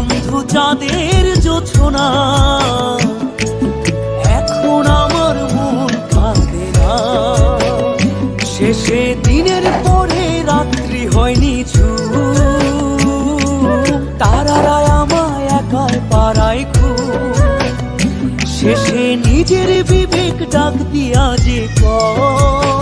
বন্ধু চাঁদের জোছনা এখন আমার মন কাঁদে না। শেষে দিনের পরে রাত্রি হয়নি ছুপ তারারা আমায় একাই পাড়ায় খুব শেষে নিজের বিবেক ডাক দিয়া যে কয়